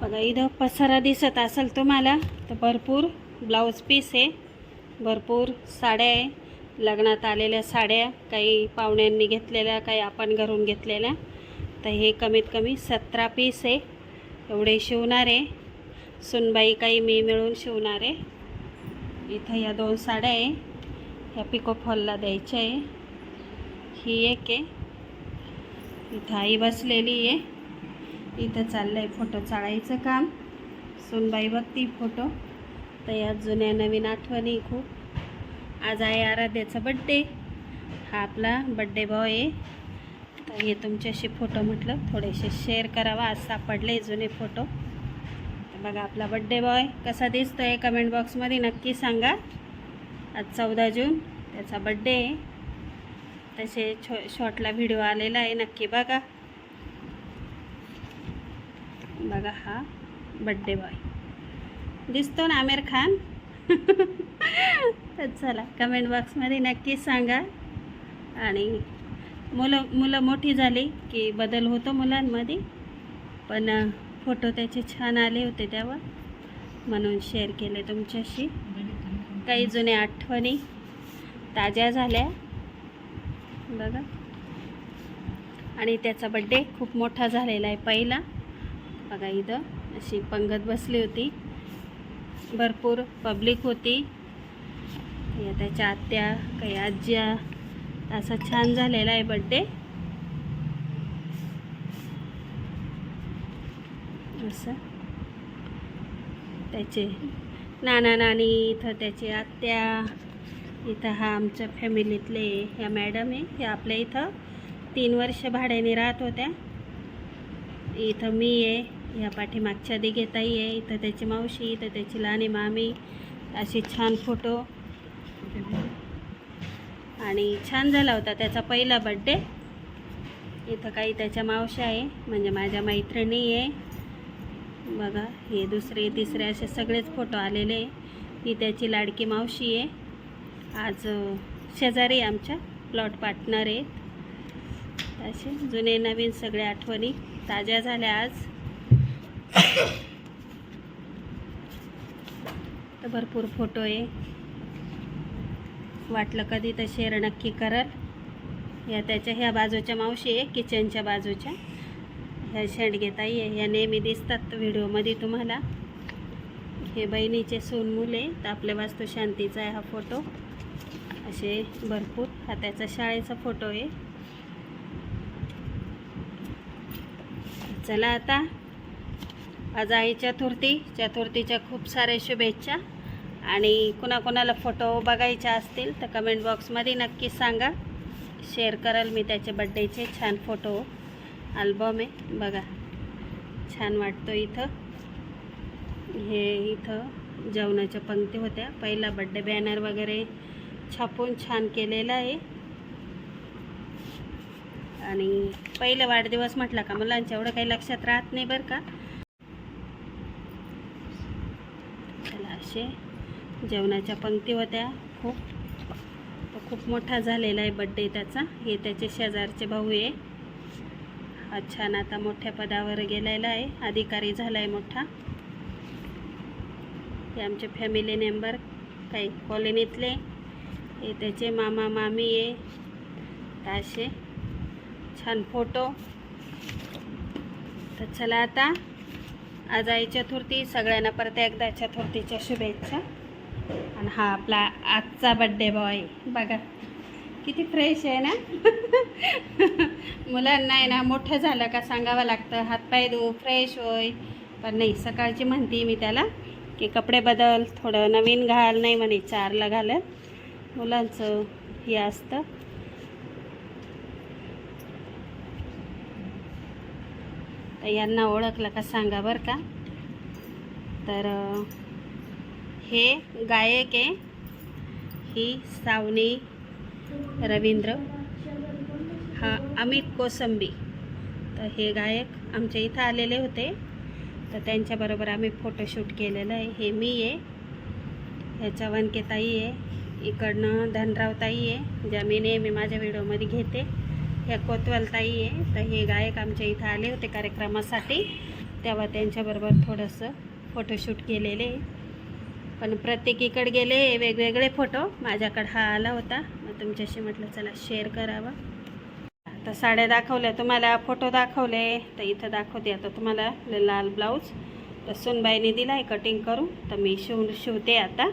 बघा इथं पसारा दिसत असेल तुम्हाला तर भरपूर ब्लाऊज पीस आहे. भरपूर साड्या आहे. लग्नात आलेल्या साड्या काही पाहुण्यांनी घेतलेल्या काही आपण घरून घेतलेल्या. तर हे कमीत कमी सतरा पीस आहे. एवढे शिवणार आहे. सुनबाई काही मी मिळून शिवणार आहे. इथं या दोन साड्या आहे. ह्या पिको फॉलला द्यायच्या आहे. ही एक आहे. इथं आई बसलेली आहे. इथं चाललं आहे फोटो चाळायचं काम. सुनबाई बघती फोटो. तर या जुन्या नवीन आठवणी खूप. आज आहे आराध्याचा बड्डे हा आपला बड्डे बॉय आहे. तर हे तुमच्याशी फोटो म्हटलं थोडेसे शेअर करावा. आज सापडले जुने फोटो. तर बघा आपला बड्डे बॉय कसा दिसतो आहे कमेंट बॉक्समध्ये नक्की सांगा. आज चौदा जून त्याचा बड्डे आहे. तसे छो शॉर्टला व्हिडिओ आलेला आहे नक्की बघा. बघा हा बड्डे बॉय दिसतो ना आमिर खान? तर चला कमेंट बॉक्समध्ये नक्की सांगा. आणि मुलं मुलं मोठी झाली की बदल होतो मुलांमध्ये. पण फोटो त्याचे छान आले होते तेव्हा. म्हणून शेअर केले तुमच्याशी. काही जुन्या आठवणी ताज्या झाल्या. बघा. आणि त्याचा बड्डे खूप मोठा झालेला आहे पहिला. बघा इथं अशी पंगत बसली होती. भरपूर पब्लिक होती. या त्याच्या आत्या काही आज्या. असा छान झालेला आहे बड्डे असं. त्याचे नाना नानी इथं त्याचे आत्या. इथं हा आमच्या फॅमिलीतले ह्या मॅडम आहे ह्या आपल्या इथं. तीन वर्ष भाड्याने राहत होत्या. इथं मी आहे. या पाठीमागच्या दिघेताई आहे. इथं त्याची मावशी इथं त्याची लहानी मामी. असे छान फोटो. आणि छान झाला होता त्याचा पहिला बड्डे इथं काही त्याच्या मावशी आहे. म्हणजे माझ्या मैत्रिणी आहे. बघा हे दुसरे तिसरे असे सगळेच फोटो आलेले आहे. ही त्याची लाडकी मावशी आहे. आज शेजारी आमच्या. प्लॉट पार्टनर आहेत. असे जुने नवीन सगळ्या आठवणी ताज्या झाल्या आज. तर भरपूर फोटो आहे. वाटलं कधी तर शेअर नक्की करल. या त्याच्या ह्या बाजूच्या मावशी आहे किचनच्या बाजूच्या. ह्या शेंडगेताई आहे ह्या नेहमी दिसतात व्हिडिओमध्ये तुम्हाला. हे बहिणीचे सून मुले तर आपल्या वास्तुशांतीचा आहे हा फोटो असे भरपूर. हा त्याचा शाळेचा फोटो आहे. चला आता. आज आहे चतुर्थी. चतुर्थीच्या खूप साऱ्या शुभेच्छा. आणि कुणाकुणाला फोटो बघायचे असतील तर कमेंट बॉक्समध्ये नक्की सांगा. शेअर कराल मी त्याचे बड्डेचे छान फोटो अल्बम आहे. बघा. छान वाटतो इथं. हे इथं जेवणाच्या पंक्ती होत्या. पहिला बड्डे बॅनर वगैरे छापून छान केलेला आहे. आणि पहिला वाढदिवस म्हटला का मुलांच्या एवढं काही लक्षात राहत नाही बरं का चला असे. जेवणाच्या पंक्ती होत्या खूप. तो खूप मोठा झालेला आहे बड्डे त्याचा. हे त्याचे शेजारचे भाऊ आहे. हा छान आता मोठ्या पदावर गेलेला आहे. अधिकारी झाला आहे मोठा. हे आमचे फॅमिली मेंबर काही कॉलनीतले हे त्याचे मामा मामी आहे. असे. छान फोटो तर चला आता आज आई चतुर्थी सगळ्यांना परत एकदा चतुर्थीच्या शुभेच्छा. आणि हा आपला आजचा बड्डे बॉय बघा किती फ्रेश आहे ना? मुलांना आहे ना मोठं झालं का सांगावं लागतं. हातपाय धुवू फ्रेश होय. पण नाही सकाळची म्हणते मी त्याला की कपडे बदल थोडं नवीन घाल नाही म्हणे चारला घालत. मुलांचं हे असतं. तर यांना ओळखलं का सांगा बरं का. तर हे गायक आहे. ही सावनी रवींद्र. हा अमित कोसंबी. तर हे गायक आमच्या इथं आलेले होते. तर त्यांच्याबरोबर आम्ही फोटोशूट केलेलं आहे. हे मी आहे. ह्याच्या वनकेताई आहे. इकडनं धनरावताई आहे. ज्या मी नेहमी माझ्या व्हिडिओमध्ये घेते. ह्या कोतवाल ताई आहे. तर हे गायक आमच्या इथं आले होते कार्यक्रमासाठी. तेव्हा त्यांच्याबरोबर थोडंसं फोटोशूट केलेले. पण प्रत्येकीकडे गेले वेगवेगळे फोटो माझ्याकडे हा आला होता. मग तुमच्याशी म्हटलं चला शेअर करावा. आता साड्या दाखवल्या तुम्हाला फोटो दाखवले. तर इथं दाखवते आता तुम्हाला लाल ब्लाऊज तर सुनबाईने दिला आहे कटिंग करून. तर मी शिवून शिवते आता.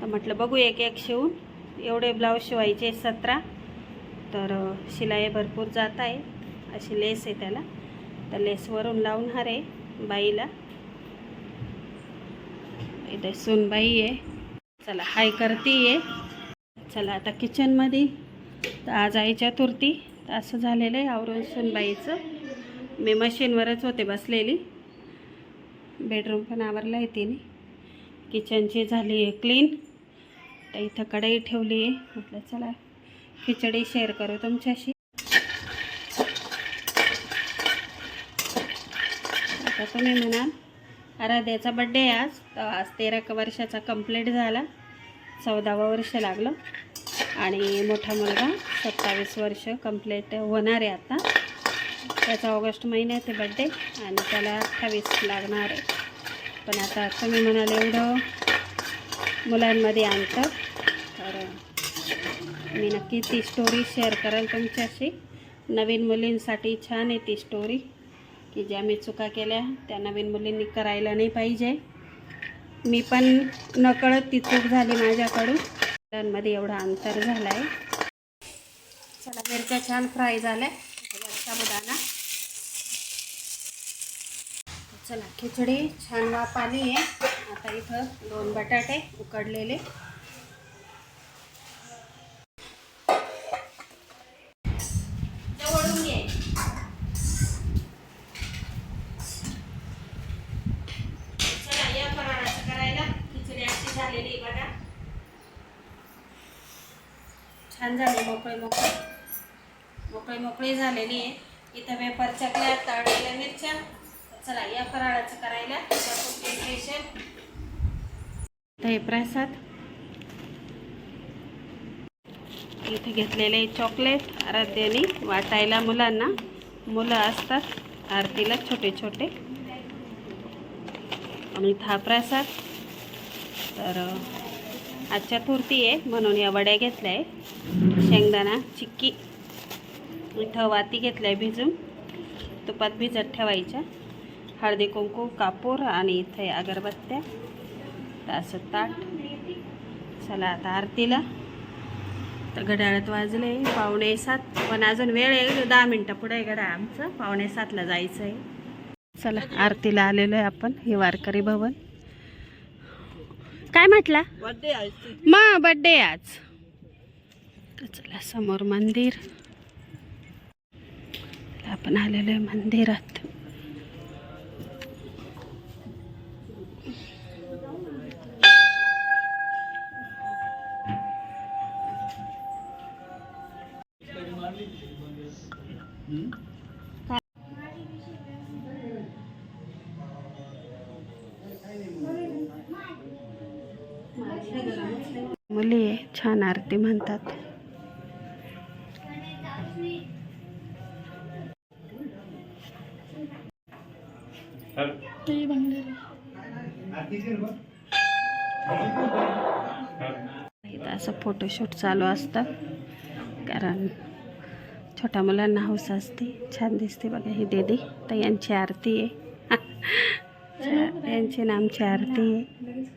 तर म्हटलं बघू एक एक शिवून. एवढे ब्लाऊज शिवायचे सतरा. तर शिलाई भरपूर जात आहे. अशी लेस आहे त्याला. तर लेसवरून लावणार आहे बाईला. इथे सुनबाई आहे. चला हाय करती आहे चला आता किचनमध्ये तर आज आई चतुर्थी तर असं झालेलं आहे आवरून सुनबाईचं. मी मशीनवरच होते बसलेली. बेडरूम पण आवरला आहे तिने. किचनची झाली आहे क्लीन तर इथं कढई ठेवली आहे. म्हटलं चला खिचडी शेअर करू तुमच्याशी. आता तुम्ही म्हणाल आराध्याचा बड्डे आहे आज. तर आज तेरा वर्षाचा कंप्लीट झाला. चौदावं वर्ष लागलं. आणि मोठा मुलगा सत्तावीस वर्ष कंप्लीट होणार आहे आता. त्याचा ऑगस्ट महिन्यात आहे बड्डे आणि त्याला अठ्ठावीस लागणार आहे. पण आता तुम्ही म्हणाल एवढं मुलांमध्ये अंतर. मी नक्की ती स्टोरी शेअर करेल तुमच्याशी. नवीन मुलींसाठी छान आहे ती स्टोरी की ज्या मी चुका केल्या त्या नवीन मुलींनी करायला नाही पाहिजे. मी पण नकळत ती चूक झाली माझ्याकडून. मुलांमध्ये एवढा अंतर झाला आहे चला मिरच्या छान फ्राय झाल्या. त्याच्यात साबुदाणा चला खिचडी छान वाफ आली आहे. आता इथं दोन बटाटे उकडलेले जवळून घे चला या फराळाचं करायला खिचडी अशी झालेली आहे बघा छान झाली मोकळी मोकळी. मोकळी मोकळी झालेली आहे. इथं वेपर चकल्या तळलेल्या मिरच्या. चला या फराळाचं करायला स्पेशल हे प्रसाद. इथे घेतलेले चॉकलेट आराध्याने वाटायला मुलांना. मुलं असतात आरतीला छोटे छोटे. आणि हा प्रसाद. तर आजच्या तुरती आहे म्हणून या वड्या घेतल्या आहे शेंगदाणा चिक्की इथं वाती घेतल्या आहे भिजून. तुपात भिजत ठेवायच्या. हळदी कुंकू कापूर आणि इथे अगरबत्त्या. तास असं ताट. चला आता आरतीला. तर घड्याळात वाजले पावणे सात. पण अजून वेळ आहे दहा मिनटं पुढे आहे घड्याळ आमचं. पावणे सातला जायचं आहे चला आरतीला आलेलो आहे आपण. हे वारकरी भवन. काय म्हटला? मा बड्डे आज. चला समोर मंदिर. आपण आलेलो आहे मंदिरात. मुली आरती म्हणतात. असं फोटोशूट चालू असतं. कारण छोट्या मुलांना हौस असते. छान दिसते बघा ही दीदी. तर यांची आरती आहे. यांची ना आमची आरती आहे.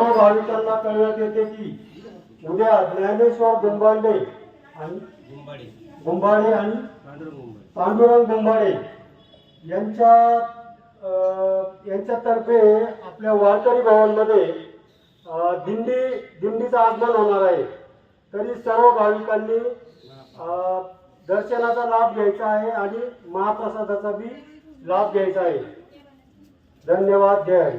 सर्व भाविकांना कळण्यात येते की उद्या ज्ञानेश्वर गुंबांडे आणि गुंबाडे. आणि पांडुरंग गुंबाडे यांच्या यांच्यातर्फे आपल्या वारकरी भवनमध्ये अ, दिंडी दिंडीचं आगमन होणार आहे. तरी सर्व भाविकांनी दर्शनाचा लाभ घ्यायचा आहे आणि महाप्रसादाचा बी लाभ घ्यायचा आहे. धन्यवाद जय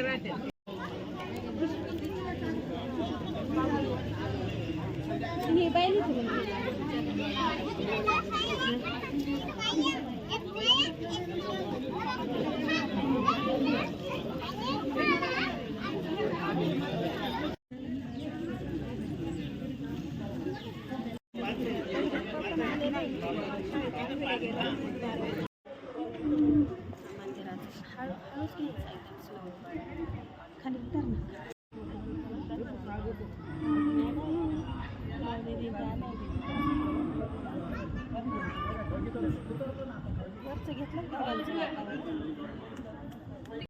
ini